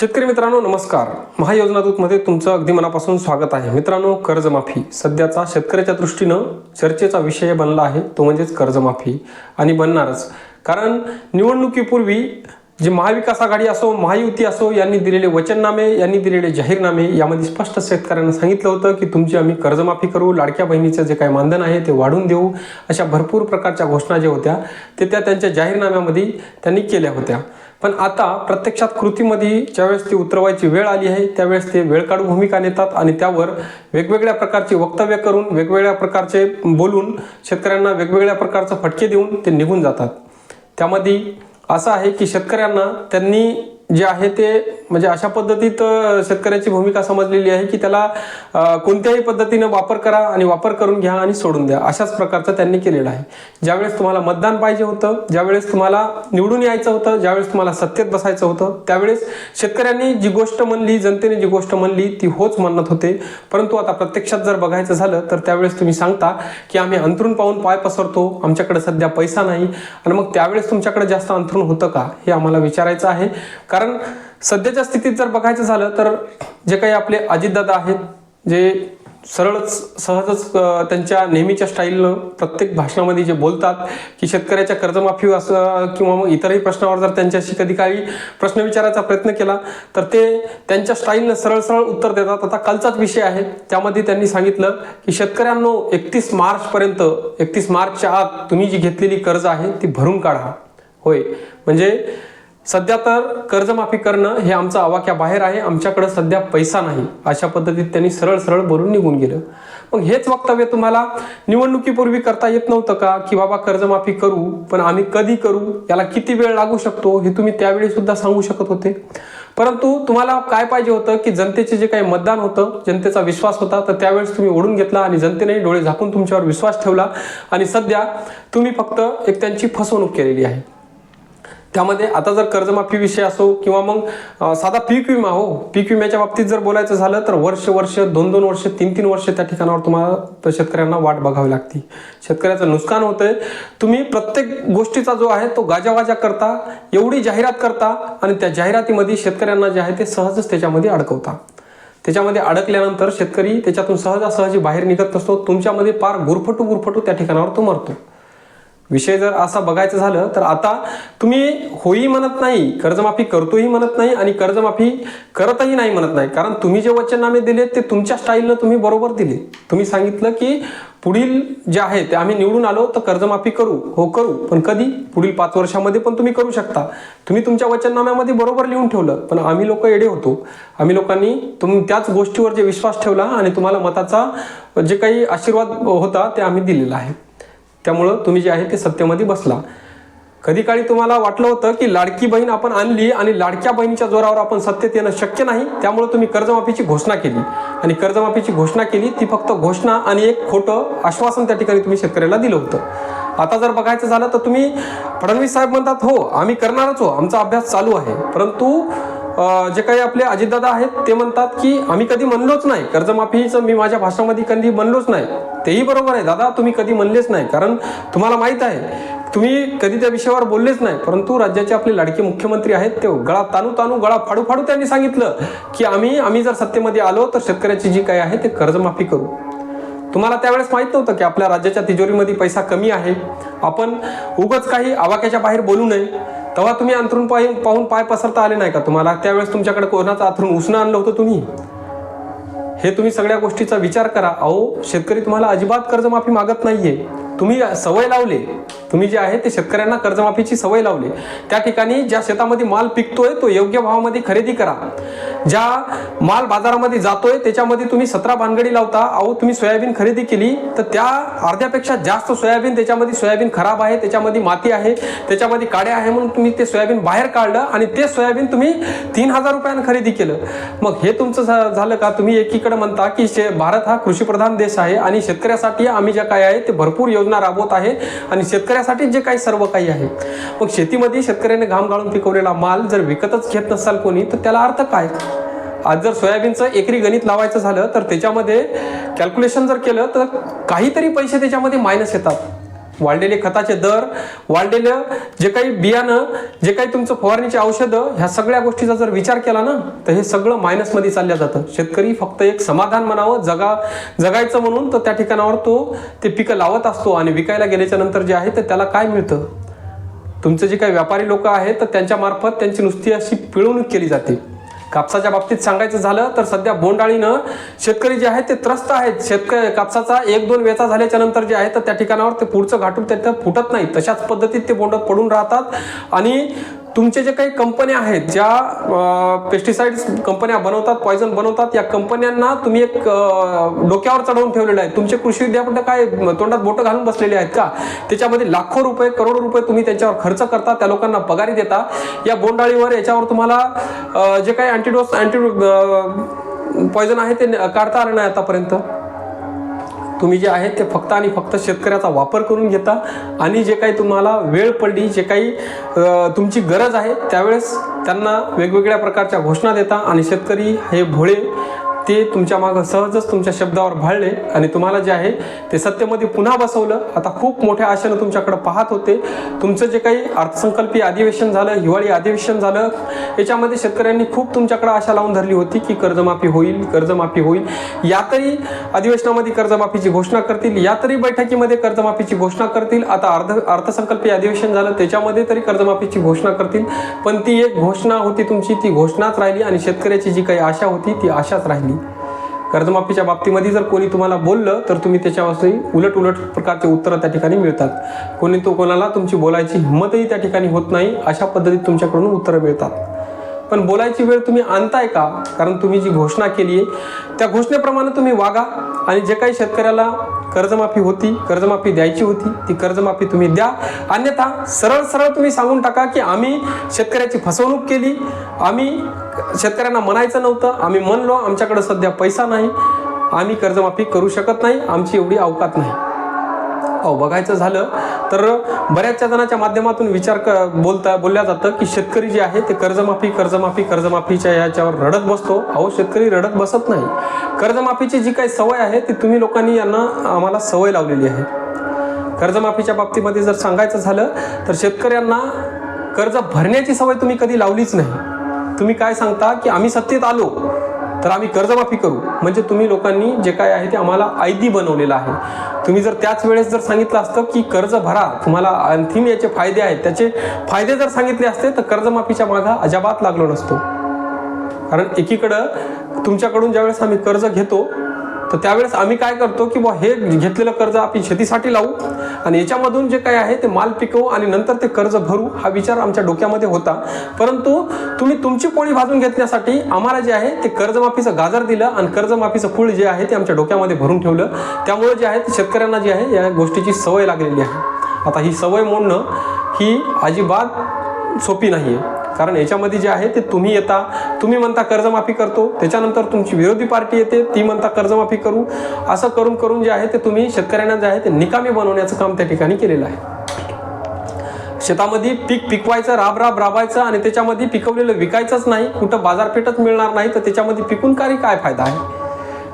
शेतकरी मित्रांनो नमस्कार. महायोजना दूतमध्ये तुमचं अगदी मनापासून स्वागत आहे. मित्रांनो कर्जमाफी सध्याचा शेतकऱ्याच्या दृष्टीनं चर्चेचा विषय बनला आहे. तो म्हणजेच कर्जमाफी आणि बनणारच. कारण निवडणुकीपूर्वी जे महाविकास आघाडी असो महायुती असो यांनी दिलेले वचननामे यांनी दिलेले जाहीरनामे यामध्ये स्पष्ट शेतकऱ्यांना सांगितलं होतं की तुमची आम्ही कर्जमाफी करू लाडक्या बहिणीचं जे काही मानधन आहे ते वाढवून देऊ अशा भरपूर प्रकारच्या घोषणा ज्या होत्या ते त्या त्यांच्या जाहीरनाम्यामध्ये त्यांनी केल्या होत्या. पण आता प्रत्यक्षात कृतीमध्ये ज्यावेळेस ती उतरवायची वेळ आली आहे त्यावेळेस ते वेळकाढू भूमिका नेतात आणि त्यावर वेगवेगळ्या प्रकारची वक्तव्य करून वेगवेगळ्या प्रकारचे बोलून शेतकऱ्यांना वेगवेगळ्या प्रकारचं फटके देऊन ते निघून जातात. त्यामध्ये असं आहे की शेतकऱ्यांना त्यांनी जे आहे ते म्हणजे अशा पद्धतीत शेतकऱ्याची भूमिका समजलेली आहे की त्याला कोणत्याही पद्धतीने वापर करा आणि वापर करून घ्या आणि सोडून द्या. अशाच प्रकारचं त्यांनी केलेलं आहे. ज्यावेळेस तुम्हाला मतदान पाहिजे होतं ज्यावेळेस तुम्हाला निवडून यायचं होतं ज्यावेळेस तुम्हाला सत्तेत बसायचं होतं त्यावेळेस शेतकऱ्यांनी जी गोष्ट म्हणली जनतेने जी गोष्ट म्हणली ती होच म्हणत होते. परंतु आता प्रत्यक्षात जर बघायचं झालं तर त्यावेळेस तुम्ही सांगता की आम्ही अंथरून पाहून पाय पसरतो आमच्याकडे सध्या पैसा नाही. आणि मग त्यावेळेस तुमच्याकडे जास्त अंथरून होतं का हे आम्हाला विचारायचं आहे. कारण सध्याच्या स्थितीत जर बघायचं झालं तर जे काही आपले अजितदादा आहेत जे सरळच सहजच त्यांच्या नेहमीच्या स्टाईलनं प्रत्येक भाषणामध्ये जे बोलतात की शेतकऱ्याच्या कर्जमाफी असं किंवा मग इतरही प्रश्नावर जर त्यांच्याशी कधी काही प्रश्न विचारायचा प्रयत्न केला तर ते त्यांच्या स्टाईलनं सरळ सरळ उत्तर देतात. आता कालचाच विषय आहे त्यामध्ये त्यांनी सांगितलं की शेतकऱ्यांनो एकतीस मार्चपर्यंत एकतीस मार्चच्या आत तुम्ही जी घेतलेली कर्ज आहे ती भरून काढा. होय. म्हणजे सध्या तर कर्जमाफी करणं हे आमचं आवाक्या बाहेर आहे. आमच्याकडं सध्या पैसा नाही. अशा पद्धतीत त्यांनी सरळ सरळ बोलून निघून गेलं. मग हेच वक्तव्य तुम्हाला निवडणुकीपूर्वी करता येत नव्हतं का? की बाबा कर्जमाफी करू पण आम्ही कधी करू? याला किती वेळ लागू शकतो? हे तुम्ही त्यावेळी सुद्धा सांगू शकत होते. परंतु तुम्हाला काय पाहिजे होतं? की जनतेचे जे काही मतदान होतं जनतेचा विश्वास होता तर त्यावेळेस तुम्ही ओढून घेतला आणि जनतेने डोळे झाकून तुमच्यावर विश्वास ठेवला. आणि सध्या तुम्ही फक्त एक त्यांची फसवणूक केलेली आहे. त्यामध्ये आता जर कर्जमाफी विषय असो किंवा मग साधा पीक विमा हो पीक विम्याच्या बाबतीत जर बोलायचं झालं तर वर्ष वर्ष दोन दोन वर्ष तीन तीन वर्ष त्या ठिकाणावर तुम्हाला शेतकऱ्यांना वाट बघावी लागते. शेतकऱ्याचं नुकसान होतंय. तुम्ही प्रत्येक गोष्टीचा जो आहे तो गाजावाजा करता एवढी जाहिरात करता आणि त्या जाहिरातीमध्ये शेतकऱ्यांना जे आहे ते सहजच त्याच्यामध्ये अडकवता. त्याच्यामध्ये अडकल्यानंतर शेतकरी त्याच्यातून सहजासहजी बाहेर निघत नसतो. तुमच्यामध्ये पार गुरफटू गुरफटू त्या ठिकाणावर तो मरतो. विषय जर असा बघायचं झालं तर आता तुम्ही होई म्हणत नाही कर्जमाफी करतोही म्हणत नाही आणि कर्जमाफी करतही नाही म्हणत नाही. कारण तुम्ही जे वचननामे दिले ते तुमच्या स्टाईलनं तुम्ही बरोबर दिले. तुम्ही सांगितलं की पुढील जे आहे ते आम्ही निवडून आलो तर कर्जमाफी करू. हो करू. पण कधी? पुढील पाच वर्षामध्ये पण तुम्ही करू शकता. तुम्ही तुमच्या वचननाम्यामध्ये बरोबर लिहून ठेवलं पण आम्ही लोक येडे होतो. आम्ही लोकांनी तुम त्याच गोष्टीवर जे विश्वास ठेवला आणि तुम्हाला मताचा जे काही आशीर्वाद होता ते आम्ही दिलेला आहे. त्यामुळं तुम्ही जे आहे ते सत्तेमध्ये बसला. कधी काळी तुम्हाला वाटलं होतं की लाडकी बहीण आपण आणली आणि लाडक्या बहिणीच्या जोरावर आपण सत्तेत येणं शक्य नाही त्यामुळे तुम्ही कर्जमाफीची घोषणा केली. आणि कर्जमाफीची घोषणा केली ती फक्त घोषणा आणि एक खोटं आश्वासन त्या ठिकाणी तुम्ही शेतकऱ्याला दिलं होतं. आता जर बघायचं झालं तर तुम्ही फडणवीस साहेब म्हणतात हो आम्ही करणारच हो आमचा अभ्यास चालू आहे. परंतु जे काही आपले अजितदादा आहेत ते म्हणतात की आम्ही कधी म्हणलोच नाही. कर्जमाफीचं मी माझ्या भाषणामध्ये कधी म्हणलोच नाही. तेही बरोबर आहे दादा तुम्ही कधी म्हणलेच नाही. कारण तुम्हाला माहीत आहे तुम्ही कधी त्या विषयावर बोललेच नाही. परंतु राज्याचे आपले लाडके मुख्यमंत्री आहेत ते गळा तानू तानू गळा फाडू फाडू त्यांनी सांगितलं की आम्ही आम्ही जर सत्तेमध्ये आलो तर शेतकऱ्याची जी काही आहे ते कर्जमाफी करू. तुम्हाला त्यावेळेस माहीत नव्हतं की आपल्या राज्याच्या तिजोरीमध्ये पैसा कमी आहे. आपण उगच काही आवाक्याच्या बाहेर बोलू नये. तेव्हा तुम्ही अंथरून पाय पाहून पाय पसरता आले नाही का? तुम्हाला त्यावेळेस तुमच्याकडे कोणाचं अंथरून उसणं आणलं होतं तुम्ही. हे तुम्ही सगळ्या गोष्टीचा विचार करा. अहो शेतकरी तुम्हाला अजिबात कर्जमाफी मागत नाहीये. तुम्ही सवय लावले तुम्ही जे आहे ते शेतकऱ्यांना कर्जमाफीची सवय लावली. त्या ठिकाणी ज्या शेतामध्ये माल पिकतोय तो योग्य भावामध्ये खरेदी करा. ज्या माल बाजारामध्ये जातोय त्याच्यामध्ये तुम्ही सतरा भानगडी लावता. अहो तुम्ही सोयाबीन खरेदी केली तर त्या अर्ध्यापेक्षा जास्त सोयाबीन त्याच्यामध्ये सोयाबीन खराब आहे त्याच्यामध्ये माती आहे त्याच्यामध्ये काड्या आहे म्हणून तुम्ही ते सोयाबीन बाहेर काढलं आणि ते सोयाबीन तुम्ही तीन हजार रुपयानं खरेदी केलं. मग हे तुमचं झालं का? तुम्ही एकीकडे म्हणता की शे- भारत हा कृषीप्रधान देश आहे आणि शेतकऱ्यासाठी आम्ही ज्या काय आहे ते भरपूर योजना राबवत आहे. आणि शेतकऱ्यासाठी जे काही सर्व काही आहे. मग शेतीमध्ये शेतकऱ्याने घाम गाळून पिकवलेला माल जर विकतच घेत नसाल कोणी तर त्याला अर्थ काय? आज जर सोयाबीनचं एकरी गणित लावायचं झालं तर त्याच्यामध्ये कॅल्क्युलेशन जर केलं तर काहीतरी पैसे त्याच्यामध्ये मायनस येतात. वाढलेले खताचे दर वाढलेलं जे काही बियाणं जे काही तुमचं फवारणीची औषधं ह्या सगळ्या गोष्टीचा जर विचार केला ना तर हे सगळं मायनसमध्ये चालल्या जातं. शेतकरी फक्त एक समाधान म्हणावं जगा जगायचं म्हणून तर त्या ठिकाणावर तो ते पिकं लावत असतो आणि विकायला गेल्याच्यानंतर जे आहे तर त्याला काय मिळतं? तुमचे जे काही व्यापारी लोक आहेत तर त्यांच्यामार्फत त्यांची नुसती अशी पिळवणूक केली जाते. कापसाच्या बाबतीत सांगायचं झालं तर सध्या बोंडाळीनं शेतकरी जे आहेत ते त्रस्त आहेत. शेतकरी कापसाचा एक दोन वेचा झाल्याच्यानंतर जे आहे तर त्या ठिकाणावर ते पुढचं घाटून त्यात फुटत नाही तशाच पद्धतीत ते बोंड पडून राहतात. आणि तुमचे जे काही कंपन्या आहेत ज्या पेस्टिसाइड्स कंपन्या बनवतात पॉयझन बनवतात या कंपन्यांना तुम्ही एक डोक्यावर चढवून ठेवलेलं आहे. तुमचे कृषी विद्यापीठ काय तोंडात बोटं घालून बसलेले आहेत का? त्याच्यामध्ये लाखो रुपये करोडो रुपये तुम्ही त्यांच्यावर खर्च करता त्या लोकांना पगारी देता. या बोंडाळीवर याच्यावर तुम्हाला जे काही अँटीडोस अँटी पॉयझन आहे ते काढता आलं नाही आतापर्यंत. तुम्ही जे आहे ते फक्त आणि फक्त शेतकऱ्याचा वापर करून घेता आणि जे काही तुम्हाला वेळ पडली जे काही तुमची गरज आहे त्यावेळेस त्यांना वेगवेगळ्या प्रकारच्या घोषणा देता आणि शेतकरी हे भोळे ते तुमच्या मागं सहजच तुमच्या शब्दावर भाळले आणि तुम्हाला जे आहे ते सत्तेमध्ये पुन्हा बसवलं. आता खूप मोठ्या आशेनं तुमच्याकडे पाहत होते. तुमचं जे काही अर्थसंकल्पीय अधिवेशन झालं हिवाळी अधिवेशन झालं याच्यामध्ये शेतकऱ्यांनी खूप तुमच्याकडे आशा लावून धरली होती की कर्जमाफी होईल कर्जमाफी होईल. यातही अधिवेशनामध्ये कर्जमाफीची घोषणा करतील या तरी बैठकीमध्ये कर्जमाफीची घोषणा करतील. आता अर्ध अर्थसंकल्पीय अधिवेशन झालं त्याच्यामध्ये तरी कर्जमाफीची घोषणा करतील. पण ती एक घोषणा होती तुमची ती घोषणाच राहिली आणि शेतकऱ्याची जी काही आशा होती ती आशाच राहिली. कर्जमाफीच्या बाबतीमध्ये जर कोणी तुम्हाला बोललं तर तुम्ही त्याच्यावरती उलट उलट प्रकारचे उत्तरं त्या ठिकाणी मिळतात. कोणी तो कोणाला तुमची बोलायची हिंमतही त्या ठिकाणी होत नाही अशा पद्धतीत तुमच्याकडून उत्तरं मिळतात. पण बोलायची वेळ तुम्ही आणताय का? कारण तुम्ही जी घोषणा केली आहे त्या घोषणेप्रमाणे तुम्ही वागा. आणि जे काही शेतकऱ्याला कर्जमाफी होती कर्जमाफी द्यायची होती ती कर्जमाफी तुम्ही द्या. अन्यथा सरळ सरळ तुम्ही सांगून टाका की आम्ही शेतकऱ्याची फसवणूक केली. आम्ही शेतकऱ्यांना म्हणायचं नव्हतं. आम्ही म्हणलो आमच्याकडे सध्या पैसा नाही. आम्ही कर्जमाफी करू शकत नाही. आमची एवढी अवकात नाही. अहो बघायचं झालं तर बऱ्याचशा जणांच्या माध्यमातून विचार क बोलता बोलल्या जातं की शेतकरी जे आहे ते कर्जमाफी कर्जमाफी कर्जमाफीच्या याच्यावर रडत बसतो. अहो शेतकरी रडत बसत नाही. कर्जमाफीची जी काही सवय आहे ती तुम्ही लोकांनी यांना आम्हाला सवय लावलेली आहे. कर्जमाफीच्या बाबतीमध्ये जर सांगायचं झालं तर शेतकऱ्यांना कर्ज भरण्याची सवय तुम्ही कधी लावलीच नाही. तुम्ही काय सांगता की आम्ही सत्तेत आलो तर आम्ही कर्जमाफी करू. म्हणजे तुम्ही लोकांनी जे काय आहे ते आम्हाला आयदी बनवलेलं आहे. तुम्ही जर त्याच वेळेस जर सांगितलं असतं की कर्ज भरा तुम्हाला अंतिम याचे फायदे आहेत त्याचे फायदे जर सांगितले असते तर कर्जमाफीच्या मागा अजाबात लागलो नसतो. कारण एकीकडं तुमच्याकडून ज्यावेळेस आम्ही कर्ज घेतो तर त्यावेळेस आम्ही काय करतो की बुवा हे घेतलेलं कर्ज आपण शेतीसाठी लावू आणि याच्यामधून जे काय आहे ते माल पिकवू आणि नंतर ते कर्ज भरू हा विचार आमच्या डोक्यामध्ये होता. परंतु तुम्ही तुमची पोळी भाजून घेतण्यासाठी आम्हाला जे आहे ते कर्जमाफीचं गाजर दिलं आणि कर्जमाफीचं फूळ जे आहे ते आमच्या डोक्यामध्ये भरून ठेवलं. त्यामुळे जे आहे ते शेतकऱ्यांना जे आहे या गोष्टीची सवय लागलेली आहे. आता ही सवय मोडणं ही अजिबात सोपी नाही आहे कारण याच्यामध्ये जे आहे ते तुम्ही येता. तुम्ही म्हणता कर्जमाफी करतो. त्याच्यानंतर तुमची विरोधी पार्टी येते. ती म्हणता कर्जमाफी करू. असं करून करून जे आहे ते तुम्ही शेतकऱ्यांना जे आहे ते निकामी बनवण्याचं काम त्या ठिकाणी केलेलं आहे. शेतामध्ये पीक पिकवायचं राब राब राबायचं आणि त्याच्यामध्ये पिकवलेलं विकायचंच नाही. कुठं बाजारपेठच मिळणार नाही. तर त्याच्यामध्ये पिकून काही काय फायदा आहे?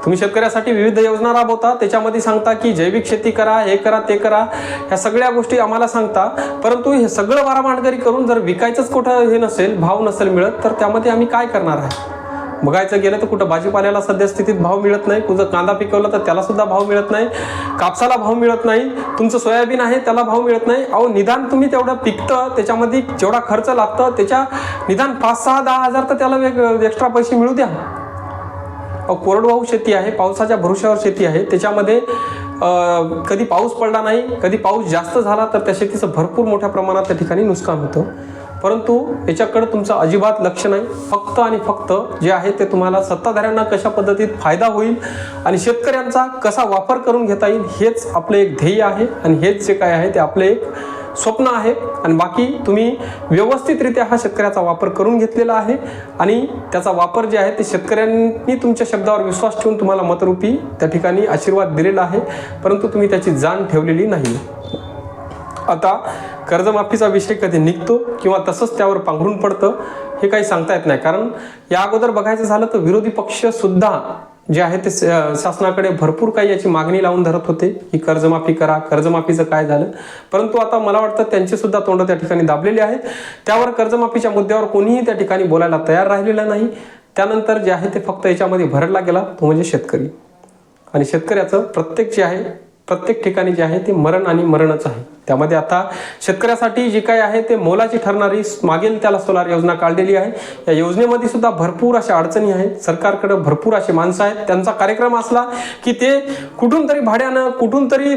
तुम्ही शेतकऱ्यासाठी विविध योजना राबवता त्याच्यामध्ये सांगता की जैविक शेती करा हे करा ते करा ह्या सगळ्या गोष्टी आम्हाला सांगता. परंतु हे सगळं वारामांडगरी करून जर विकायचंच कुठं हे नसेल भाव नसेल मिळत तर त्यामध्ये आम्ही काय करणार आहे? बघायचं गेलं तर कुठं भाजीपाल्याला सध्या स्थितीत भाव मिळत नाही कुठं कांदा पिकवला तर त्याला सुद्धा भाव मिळत नाही कापसाला भाव मिळत नाही तुमचं सोयाबीन आहे त्याला भाव मिळत नाही. अहो निदान तुम्ही तेवढं पिकतं त्याच्यामध्ये जेवढा खर्च लागतं त्याच्या निदान पाच सहा दहा हजार तर त्याला वेग एक्स्ट्रा पैसे मिळू द्या. कोरडवाहू शेती आहे पावसाच्या भरोश्यावर शेती आहे. त्याच्यामध्ये कधी पाऊस पडला नाही कधी पाऊस जास्त झाला तर त्या शेतीचं भरपूर मोठ्या प्रमाणात त्या ठिकाणी नुकसान होतं. परंतु याच्याकडं तुमचं अजिबात लक्ष नाही. फक्त आणि फक्त जे आहे ते तुम्हाला सत्ताधाऱ्यांना कशा पद्धतीत फायदा होईल आणि शेतकऱ्यांचा कसा वापर करून घेता येईल हेच आपलं एक ध्येय आहे. आणि हेच जे काय आहे ते आपले एक स्वप्न आहे आणि बाकी तुम्ही व्यवस्थितरित्या हा शेतकऱ्याचा वापर करून घेतलेला आहे आणि त्याचा वापर जे आहे ते शेतकऱ्यांनी तुमच्या शब्दावर विश्वास ठेवून तुम्हाला मतरूपी त्या ठिकाणी आशीर्वाद दिलेला आहे. परंतु तुम्ही त्याची जाण ठेवलेली नाही. आता कर्जमाफीचा विषय कधी निघतो किंवा तसंच त्यावर पांघरून पडतं हे काही सांगता येत नाही. कारण या अगोदर बघायचं झालं तर विरोधी पक्ष सुद्धा जे आहे ते शासनाकडे भरपूर काही याची मागणी लावून धरत होते की कर्जमाफी करा कर्जमाफीचं काय झालं. परंतु आता मला वाटतं त्यांचे सुद्धा तोंड त्या ठिकाणी दाबलेले आहेत. त्यावर कर्जमाफीच्या मुद्द्यावर कोणीही त्या ठिकाणी बोलायला तयार राहिलेलं नाही. त्यानंतर जे आहे ते फक्त याच्यामध्ये भरडला गेला तो म्हणजे शेतकरी. आणि शेतकऱ्याचं प्रत्येक जे आहे प्रत्येक ठिकाणी जे आहे ते मरण आणि मरणच आहे. त्यामध्ये आता शेतकऱ्यासाठी जी काय आहे ते मोलाची ठरणारी मागेल त्याला सोलार योजना काढलेली आहे. या योजनेमध्ये सुद्धा भरपूर अशा अडचणी आहेत. सरकारकडे भरपूर अशी माणसं आहेत. त्यांचा कार्यक्रम असला की ते कुठून तरी भाड्यानं कुठून तरी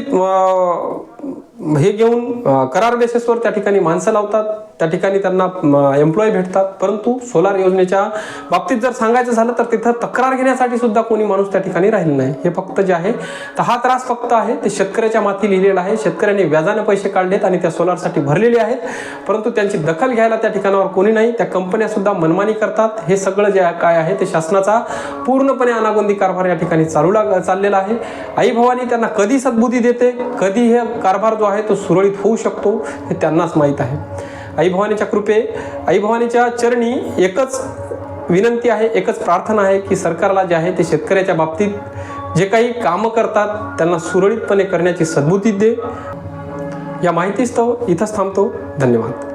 हे घेऊन करार बेसिसवर त्या ठिकाणी माणसं लावतात. त्या ठिकाणी त्यांना एम्प्लॉय भेटतात. परंतु सोलार योजनेच्या बाबतीत जर सांगायचं झालं तर तिथं तक्रार घेण्यासाठी सुद्धा कोणी माणूस त्या ठिकाणी राहिलं नाही. हे फक्त जे आहे तर हा त्रास फक्त आहे ते शेतकऱ्याच्या माती लिहिलेला आहे. शेतकऱ्यांनी व्याजाने पैसे काढलेत आणि त्या सोलारसाठी भरलेले आहेत. परंतु त्यांची दखल घ्यायला त्या ठिकाणावर कोणी नाही. त्या कंपन्या सुद्धा मनमानी करतात. हे सगळं जे काय आहे ते शासनाचा पूर्णपणे अनागोंदी कारभार या ठिकाणी चालू लाग चाललेला आहे. आई भवानी त्यांना कधी सद्बुद्धी देते कधी हे कारभार जो आहे तो सुरळीत होऊ शकतो हे त्यांनाच माहीत आहे. आई भवानीच्या कृपे आई भवानीच्या चरणी एकच विनंती आहे एकच प्रार्थना आहे की सरकारला जे आहे ते शेतकऱ्याच्या बाबतीत जे काही कामं करतात त्यांना सुरळीतपणे करण्याची सद्बुद्धी दे. या माहितीस्तव इथंच थांबतो. धन्यवाद.